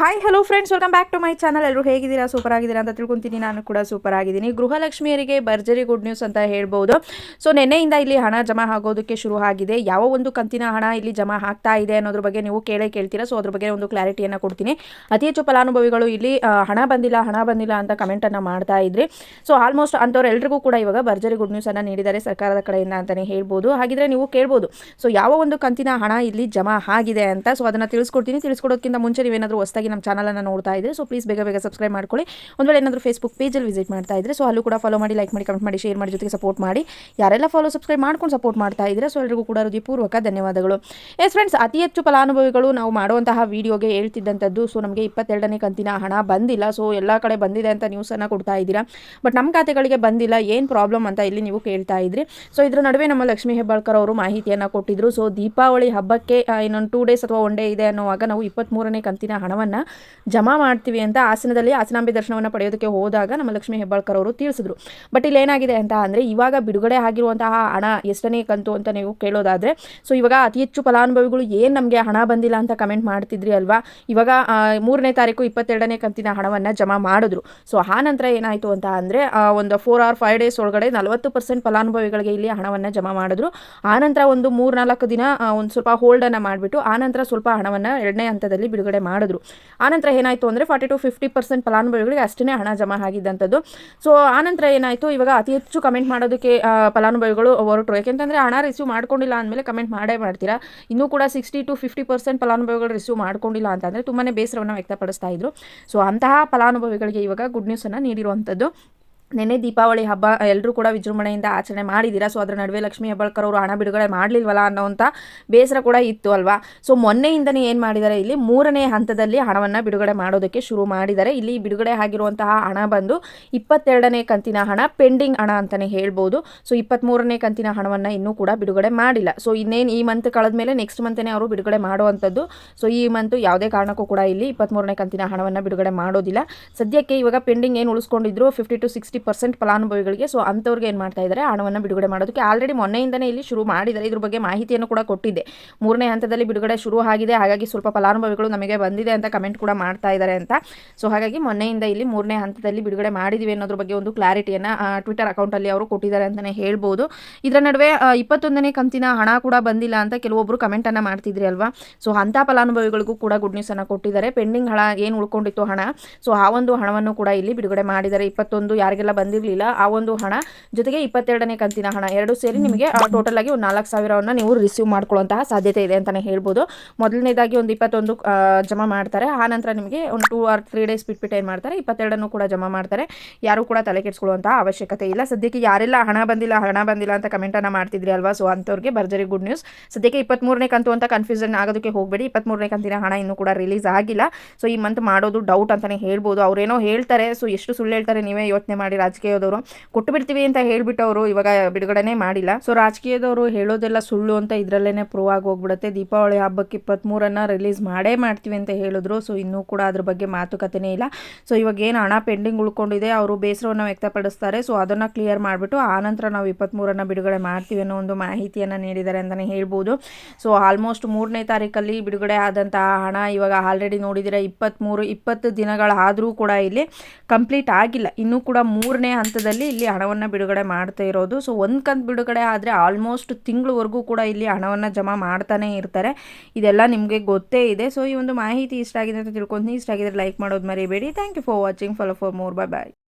Hi hello friends welcome back to my channel ಎಲ್ಲರೂ ಹೇಗಿದ್ದೀರಾ? Super ಆಗಿದ್ದೀರಾ ಅಂತ ತಿಳ್ಕೊಂತೀನಿ. ನಾನು ಕೂಡ ಸೂಪರ್ ಆಗಿದ್ದೀನಿ. ಗೃಹಲಕ್ಷ್ಮಿಯರಿಗೆ ಭರ್ಜರಿ ಗುಡ್ ನ್ಯೂಸ್ ಅಂತ ಹೇಳ್ಬೋದು. ಸೊ ನಿನ್ನೆಯಿಂದ ಇಲ್ಲಿ ಹಣ ಜಮಾ ಆಗೋದಕ್ಕೆ ಶುರು ಆಗಿದೆ. ಯಾವ ಒಂದು ಕಂತಿನ ಹಣ ಇಲ್ಲಿ ಜಮಾ ಆಗ್ತಾ ಇದೆ ಅನ್ನೋದ್ರ ಬಗ್ಗೆ ನೀವು ಕೇಳೇ ಕೇಳ್ತೀರಾ? ಸೊ ಅದ್ರ ಬಗ್ಗೆ ಒಂದು ಕ್ಲಾರಿಟಿಯನ್ನು ಕೊಡ್ತೀನಿ. ಅತಿ ಹೆಚ್ಚು ಫಲಾನುಭವಿಗಳು ಇಲ್ಲಿ ಹಣ ಬಂದಿಲ್ಲ ಹಣ ಬಂದಿಲ್ಲ ಅಂತ ಕಮೆಂಟನ್ನು ಮಾಡ್ತಾ ಇದ್ರಿ. ಸೊ ಆಲ್ಮೋಸ್ಟ್ ಅಂಥವ್ರು ಎಲ್ರಿಗೂ ಕೂಡ ಇವಾಗ ಭರ್ಜರಿ ಗುಡ್ ನ್ಯೂಸನ್ನು ನೀಡಿದ್ದಾರೆ ಸರ್ಕಾರದ ಕಡೆಯಿಂದ ಅಂತಲೇ ಹೇಳ್ಬೋದು. ಹಾಗಿದ್ರೆ ನೀವು ಕೇಳ್ಬೋದು. ಸೊ ಯಾವ ಒಂದು ಕಂತಿನ ಹಣ ಇಲ್ಲಿ ಜಮಾ ಆಗಿದೆ ಅಂತ. ಸೊ ಅದನ್ನು ತಿಳಿಸ್ಕೊಡ್ತೀನಿ. ತಿಳಿಸ್ಕೊಡೋದಕ್ಕಿಂತ ಮುಂಚೆ ನೀವೇನಾದರೂ ಹೊಸದಾಗಿ ನಮ್ಮ ಚಾನಲನ್ನು ನೋಡ್ತಾ ಇದ್ದರೆ ಸೊ ಪ್ಲೀಸ್ ಬೇಗ ಬೇಗ ಸಬ್ಸ್ಕ್ರೈಬ್ ಮಾಡ್ಕೊಳ್ಳಿ. ಒಂದು ವೇಳೆ ಏನಾದರೂ ಫೇಸ್ಬುಕ್ ಪೇಜಲ್ಲಿ ವಿಸಿಟ್ ಮಾಡ್ತಾ ಇದ್ದರೆ ಸೊ ಅಲ್ಲೂ ಕೂಡ ಫಾಲೋ ಮಾಡಿ ಲೈಕ್ ಮಾಡಿ ಕಮೆಂಟ್ ಮಾಡಿ ಶೇರ್ ಮಾಡಿ ಜೊತೆಗೆ ಸಪೋರ್ಟ್ ಮಾಡಿ. ಯಾರೆಲ್ಲ ಫಾಲೋ ಸಬ್ಸ್ಕ್ರೈಬ್ ಮಾಡ್ಕೊಂಡು ಸಪೋರ್ಟ್ ಮಾಡ್ತಾ ಇದ್ದರೆ ಸೊ ಎಲ್ರಿಗೂ ಕೂಡ ಹೃದಯಪೂರ್ವಕ ಧನ್ಯವಾದಗಳು. ಎಸ್ ಫ್ರೆಂಡ್ಸ್ ಅತಿ ಹೆಚ್ಚು ಫಲಾನುಭವಿಗಳು ನಾವು ಮಾಡುವಂತಹ ವಿಡಿಯೋಗೆ ಹೇಳ್ತಿದ್ದಂಥದ್ದು ಸೊ ನಮಗೆ ಇಪ್ಪತ್ತೆರಡನೇ ಕಂತಿನ ಹಣ ಬಂದಿಲ್ಲ. ಸೊ ಎಲ್ಲ ಕಡೆ ಬಂದಿದೆ ಅಂತ ನ್ಯೂಸನ್ನು ಕೊಡ್ತಾ ಇದ್ದೀರಾ. ಬಟ್ ನಮ್ಮ ಖಾತೆಗಳಿಗೆ ಬಂದಿಲ್ಲ, ಏನು ಪ್ರಾಬ್ಲಮ್ ಅಂತ ಇಲ್ಲಿ ನೀವು ಕೇಳ್ತಾ ಇದ್ರಿ. ಸೊ ಇದ್ರ ನಡುವೆ ನಮ್ಮ ಲಕ್ಷ್ಮೀ ಹೆಬ್ಬಾಳ್ಕರ್ ಅವರು ಮಾಹಿತಿಯನ್ನು ಕೊಟ್ಟಿದ್ರು. ಸೊ ದೀಪಾವಳಿ ಹಬ್ಬಕ್ಕೆ ಇನ್ನೊಂದು ಟೂ ಡೇಸ್ ಅಥವಾ ಒನ್ ಡೇ ಇದೆ ಅನ್ನೋವಾಗ ನಾವು ಇಪ್ಪತ್ತ್ಮೂರನೇ ಕಂತಿನ ಹಣವನ್ನು ಜಮಾ ಮಾಡ್ತೀವಿ ಅಂತ ಆಸನದಲ್ಲಿ ಹಾಸನಾಂಬಿ ದರ್ಶನವನ್ನು ಪಡೆಯೋದಕ್ಕೆ ಹೋದಾಗ ನಮ್ಮ ಲಕ್ಷ್ಮೀ ಹೆಬ್ಬಾಳ್ಕರ್ ಅವರು ತಿಳಿಸಿದ್ರು. ಬಟ್ ಇಲ್ಲಿ ಏನಾಗಿದೆ ಅಂತ ಅಂದರೆ ಇವಾಗ ಬಿಡುಗಡೆ ಆಗಿರುವಂತಹ ಹಣ ಎಷ್ಟನೇ ಕಂತು ಅಂತ ನೀವು ಕೇಳೋದಾದರೆ ಸೊ ಇವಾಗ ಅತಿ ಹೆಚ್ಚು ಫಲಾನುಭವಿಗಳು ಏನು ನಮಗೆ ಹಣ ಬಂದಿಲ್ಲ ಅಂತ ಕಮೆಂಟ್ ಮಾಡ್ತಿದ್ರಿ ಅಲ್ವಾ? ಇವಾಗ ಮೂರನೇ ತಾರೀಕು ಇಪ್ಪತ್ತೆರಡನೇ ಕಂತಿನ ಹಣವನ್ನು ಜಮಾ ಮಾಡಿದ್ರು. ಸೊ ಆ ನಂತರ ಏನಾಯಿತು ಅಂತ ಅಂದರೆ ಒಂದು ಫೋರ್ ಆರ್ ಫೈವ್ ಡೇಸ್ ಒಳಗಡೆ ನಲವತ್ತು ಪರ್ಸೆಂಟ್ ಫಲಾನುಭವಿಗಳಿಗೆ ಇಲ್ಲಿ ಹಣವನ್ನು ಜಮಾ ಮಾಡಿದ್ರು. ಆನಂತರ ಒಂದು ಮೂರ್ನಾಲ್ಕು ದಿನ ಒಂದು ಸ್ವಲ್ಪ ಹೋಲ್ಡನ್ನು ಮಾಡಿಬಿಟ್ಟು ಆನಂತರ ಸ್ವಲ್ಪ ಹಣವನ್ನು ಎರಡನೇ ಹಂತದಲ್ಲಿ ಬಿಡುಗಡೆ ಮಾಡಿದ್ರು. ಆನಂತರ ಏನಾಯಿತು ಅಂದರೆ ಫಾರ್ಟಿ ಟು ಫಿಫ್ಟಿ ಪರ್ಸೆಂಟ್ ಫಲಾನುಭವಿಗಳಿಗೆ ಅಷ್ಟೇ ಹಣ ಜಮಾ ಆಗಿದ್ದಂಥದ್ದು. ಸೊ ಆನಂತರ ಏನಾಯಿತು? ಇವಾಗ ಅತಿ ಹೆಚ್ಚು ಕಮೆಂಟ್ ಮಾಡೋದಕ್ಕೆ ಫಲಾನುಭವಿಗಳು ಹೊರಟರು. ಯಾಕೆಂತಂದರೆ ಹಣ ರಿಸೀವ್ ಮಾಡ್ಕೊಂಡಿಲ್ಲ ಅಂದಮೇಲೆ ಕಮೆಂಟ್ ಮಾಡೇ ಮಾಡ್ತೀರಾ? ಇನ್ನೂ ಕೂಡ ಸಿಕ್ಸ್ಟಿ ಟು ಫಿಫ್ಟಿ ಪರ್ಸೆಂಟ್ ಫಲಾನುಭವಿಗಳು ರಿಸೀವ್ ಮಾಡ್ಕೊಂಡಿಲ್ಲ ಅಂತಂದರೆ ತುಂಬಾ ಬೇಸರವನ್ನು ವ್ಯಕ್ತಪಡಿಸ್ತಾ ಇದ್ರು. ಸೊ ಅಂತಹ ಫಲಾನುಭವಿಗಳಿಗೆ ಇವಾಗ ಗುಡ್ ನ್ಯೂಸನ್ನು ನೀಡಿರುವಂಥದ್ದು. ನಿನ್ನೆ ದೀಪಾವಳಿ ಹಬ್ಬ ಎಲ್ಲರೂ ಕೂಡ ವಿಜೃಂಭಣೆಯಿಂದ ಆಚರಣೆ ಮಾಡಿದ್ದೀರಾ ಸೊ ಅದರ ನಡುವೆ ಲಕ್ಷ್ಮಿ ಹೆಬ್ಬಾಳ್ಕರ್ ಅವರು ಹಣ ಬಿಡುಗಡೆ ಮಾಡಲಿಲ್ವಲ್ಲ ಅನ್ನೋವಂಥ ಬೇಸರ ಕೂಡ ಇತ್ತು ಅಲ್ವಾ? ಸೊ ಮೊನ್ನೆಯಿಂದನೇ ಏನು ಮಾಡಿದ್ದಾರೆ ಇಲ್ಲಿ ಮೂರನೇ ಹಂತದಲ್ಲಿ ಹಣವನ್ನು ಬಿಡುಗಡೆ ಮಾಡೋದಕ್ಕೆ ಶುರು ಮಾಡಿದ್ದಾರೆ ಇಲ್ಲಿ ಬಿಡುಗಡೆ ಆಗಿರುವಂತಹ ಹಣ ಬಂದು ಇಪ್ಪತ್ತೆರಡನೇ ಕಂತಿನ ಹಣ, ಪೆಂಡಿಂಗ್ ಹಣ ಅಂತಲೇ ಹೇಳ್ಬೋದು. ಸೊ ಇಪ್ಪತ್ತ್ಮೂರನೇ ಕಂತಿನ ಹಣವನ್ನು ಇನ್ನೂ ಕೂಡ ಬಿಡುಗಡೆ ಮಾಡಿಲ್ಲ. ಸೊ ಇನ್ನೇನು ಈ ಮಂತ್ ಕಳೆದ್ಮೇಲೆ ನೆಕ್ಸ್ಟ್ ಮಂತನೇ ಅವರು ಬಿಡುಗಡೆ ಮಾಡುವಂಥದ್ದು. ಸೊ ಈ ಮಂತು ಯಾವುದೇ ಕಾರಣಕ್ಕೂ ಕೂಡ ಇಲ್ಲಿ ಇಪ್ಪತ್ತ್ಮೂರನೇ ಕಂತಿನ ಹಣವನ್ನು ಬಿಡುಗಡೆ ಮಾಡೋದಿಲ್ಲ. ಸದ್ಯಕ್ಕೆ ಇವಾಗ ಪೆಂಡಿಂಗ್ ಏನು ಉಳಿಸ್ಕೊಂಡಿದ್ರು? ಫಿಫ್ಟಿ ಟು ಸಿಕ್ಸ್ಟಿ ಪರ್ಸೆಂಟ್ ಫಲಾನುಭವಿಗಳಿಗೆ. ಸೊ ಅಂಥವ್ರಿಗೆ ಏನು ಮಾಡ್ತಾ ಇದ್ದಾರೆ ಹಣವನ್ನು ಬಿಡುಗಡೆ ಮಾಡೋದಕ್ಕೆ ಆಲ್ರೆಡಿ ಮೊನ್ನೆಯಿಂದನೇ ಇಲ್ಲಿ ಶುರು ಮಾಡಿದ್ದಾರೆ. ಇದ್ರ ಬಗ್ಗೆ ಮಾಹಿತಿಯನ್ನು ಕೂಡ ಕೊಟ್ಟಿದ್ದೆ. ಮೂರನೇ ಹಂತದಲ್ಲಿ ಬಿಡುಗಡೆ ಶುರು ಆಗಿದೆ. ಹಾಗಾಗಿ ಸ್ವಲ್ಪ ಫಲಾನುಭವಿಗಳು ನಮಗೆ ಬಂದಿದೆ ಅಂತ ಕಮೆಂಟ್ ಕೂಡ ಮಾಡ್ತಾ ಇದ್ದಾರೆ ಅಂತ. ಸೊ ಹಾಗಾಗಿ ಮೊನ್ನೆಯಿಂದ ಇಲ್ಲಿ ಮೂರನೇ ಹಂತದಲ್ಲಿ ಬಿಡುಗಡೆ ಮಾಡಿದ್ದೀವಿ ಅನ್ನೋದ್ರ ಬಗ್ಗೆ ಒಂದು ಕ್ಲಾರಿಟಿಯನ್ನು ಟ್ವಿಟರ್ ಅಕೌಂಟಲ್ಲಿ ಅವರು ಕೊಟ್ಟಿದ್ದಾರೆ ಅಂತಲೇ ಹೇಳ್ಬೋದು. ಇದರ ನಡುವೆ ಇಪ್ಪತ್ತೊಂದನೇ ಕಂತಿನ ಹಣ ಕೂಡ ಬಂದಿಲ್ಲ ಅಂತ ಕೆಲವೊಬ್ಬರು ಕಮೆಂಟನ್ನು ಮಾಡ್ತಿದ್ರಿ ಅಲ್ವಾ? ಸೊ ಅಂಥ ಫಲಾನುಭವಿಗಳಿಗೂ ಕೂಡ ಗುಡ್ ನ್ಯೂಸನ್ನು ಕೊಟ್ಟಿದ್ದಾರೆ. ಪೆಂಡಿಂಗ್ ಹಣ, ಏನು ಉಳ್ಕೊಂಡಿತ್ತು ಹಣ? ಸೊ ಆ ಒಂದು ಹಣವನ್ನು ಕೂಡ ಇಲ್ಲಿ ಬಿಡುಗಡೆ ಮಾಡಿದ್ದಾರೆ. ಇಪ್ಪತ್ತೊಂದು ಯಾರಿಗೆಲ್ಲ ಬಂದಿರಲಿಲ್ಲ. ಆ ಒಂದು ಹಣ ಜೊತೆಗೆ ಇಪ್ಪತ್ತೆರಡನೇ ಕಂತಿನ ಹಣ ಎರಡು ಸೇರಿ ನಿಮಗೆ ಟೋಟಲ್ ಆಗಿ ಒಂದು ನಾಲ್ಕು ಸಾವಿರವನ್ನು ನೀವು ರಿಸೀವ್ ಮಾಡ್ಕೊಳ್ಳುವಂತಹ ಸಾಧ್ಯತೆ ಇದೆ ಅಂತಲೇ ಹೇಳ್ಬೋದು. ಮೊದಲನೇದಾಗಿ ಒಂದು ಇಪ್ಪತ್ತೊಂದು ಜಮಾ ಮಾಡ್ತಾರೆ. ಆ ನಂತರ ನಿಮಗೆ ಒಂದು ಟೂ ಆರ್ ತ್ರೀ ಡೇಸ್ ಬಿಟ್ಬಿಟ್ಟು ಏನು ಮಾಡ್ತಾರೆ? ಇಪ್ಪತ್ತೆರಡನ್ನು ಕೂಡ ಜಮಾ ಮಾಡ್ತಾರೆ. ಯಾರು ಕೂಡ ತಲೆ ಕೆಡಿಸ್ಕೊಳ್ಳುವಂತಹ ಅವಶ್ಯಕತೆ ಇಲ್ಲ. ಸದ್ಯಕ್ಕೆ ಯಾರೆಲ್ಲ ಹಣ ಬಂದಿಲ್ಲ ಹಣ ಬಂದಿಲ್ಲ ಅಂತ ಕಮೆಂಟನ್ನು ಮಾಡ್ತಿದ್ರಿ ಅಲ್ವಾ? ಸೊ ಅಂಥವ್ರಿಗೆ ಭರ್ಜರಿ ಗುಡ್ ನ್ಯೂಸ್ ಸದ್ಯಕ್ಕೆ ಇಪ್ಪತ್ತ್ಮೂರನೇ ಕಂತು ಅಂತ ಕನ್ಫ್ಯೂಷನ್ ಆಗೋದಕ್ಕೆ ಹೋಗಬೇಡಿ. ಇಪ್ಪತ್ತ್ಮೂರನೇ ಕಂತಿನ ಹಣ ಇನ್ನೂ ಕೂಡ ರಿಲೀಸ್ ಆಗಿಲ್ಲ. ಸೊ ಈ ಮಂತ್ ಮಾಡೋದು ಡೌಟ್ ಅಂತಲೇ ಹೇಳ್ಬೋದು. ಅವ್ರೇನೋ ಹೇಳ್ತಾರೆ. ಸೊ ಎಷ್ಟು ಸುಳ್ಳು ಹೇಳ್ತಾರೆ, ನೀವೇ ಯೋಚನೆ ಮಾಡಿ ರಾಜಕೀಯದವರು ಕೊಟ್ಟು ಬಿಡ್ತೀವಿ ಅಂತ ಹೇಳ್ಬಿಟ್ಟು ಅವರು ಇವಾಗ ಬಿಡುಗಡೆನೇ ಮಾಡಿಲ್ಲ. ಸೊ ರಾಜಕೀಯದವರು ಹೇಳೋದೆಲ್ಲ ಸುಳ್ಳು ಅಂತ ಇದರಲ್ಲೇ ಪ್ರೂವ್ ಆಗಿ ಹೋಗ್ಬಿಡುತ್ತೆ. ದೀಪಾವಳಿ ಹಬ್ಬಕ್ಕೆ ಇಪ್ಪತ್ತ್ಮೂರನ್ನು ರಿಲೀಸ್ ಮಾಡೇ ಮಾಡ್ತೀವಿ ಅಂತ ಹೇಳಿದ್ರು. ಸೊ ಇನ್ನೂ ಕೂಡ ಅದ್ರ ಬಗ್ಗೆ ಮಾತುಕತೆನೇ ಇಲ್ಲ. ಸೊ ಇವಾಗ ಏನು ಹಣ ಪೆಂಡಿಂಗ್ ಉಳ್ಕೊಂಡಿದೆ, ಅವರು ಬೇಸರವನ್ನು ವ್ಯಕ್ತಪಡಿಸ್ತಾರೆ. ಸೊ ಅದನ್ನು ಕ್ಲಿಯರ್ ಮಾಡಿಬಿಟ್ಟು ಆನಂತರ ನಾವು ಇಪ್ಪತ್ತ್ಮೂರನ್ನು ಬಿಡುಗಡೆ ಮಾಡ್ತೀವಿ ಅನ್ನೋ ಒಂದು ಮಾಹಿತಿಯನ್ನು ನೀಡಿದ್ದಾರೆ ಅಂತಲೇ ಹೇಳ್ಬೋದು. ಸೊ ಆಲ್ಮೋಸ್ಟ್ ಮೂರನೇ ತಾರೀಕಲ್ಲಿ ಬಿಡುಗಡೆ ಆದಂತಹ ಹಣ ಇವಾಗ ಆಲ್ರೆಡಿ ನೋಡಿದರೆ ಇಪ್ಪತ್ತ್ಮೂರು ಇಪ್ಪತ್ತು ದಿನಗಳಾದರೂ ಕೂಡ ಇಲ್ಲಿ ಕಂಪ್ಲೀಟ್ ಆಗಿಲ್ಲ. ಇನ್ನೂ ಕೂಡ ಮೂರನೇ ಹಂತದಲ್ಲಿ ಇಲ್ಲಿ ಹಣವನ್ನು ಬಿಡುಗಡೆ ಮಾಡ್ತಾ ಇರೋದು. ಸೊ ಒಂದು ಕಂತು ಬಿಡುಗಡೆ ಆದರೆ ಆಲ್ಮೋಸ್ಟ್ ತಿಂಗಳವರೆಗೂ ಕೂಡ ಇಲ್ಲಿ ಹಣವನ್ನು ಜಮಾ ಮಾಡ್ತಾನೆ ಇರ್ತಾರೆ. ಇದೆಲ್ಲ ನಿಮಗೆ ಗೊತ್ತೇ ಇದೆ. ಸೊ ಈ ಒಂದು ಮಾಹಿತಿ ಇಷ್ಟ ಆಗಿದೆ ಅಂತ ತಿಳ್ಕೊತೀನಿ ಇಷ್ಟ ಆಗಿದ್ರೆ ಲೈಕ್ ಮಾಡೋದು ಮರಿಬೇಡಿ. Thank you for watching follow for more bye bye